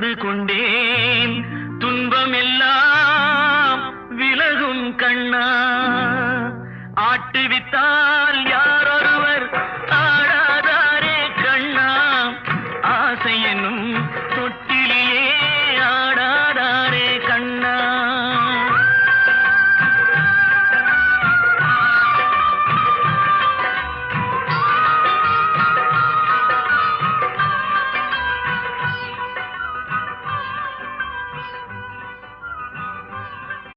உணர்ந்து கொண்டேன். துன்பமெல்லாம் விலகும் கண்ணா. ஆட்டுவித்தால் யாரொருவர் ஆடாதாரே கண்ணா. ஆசை தொட்டு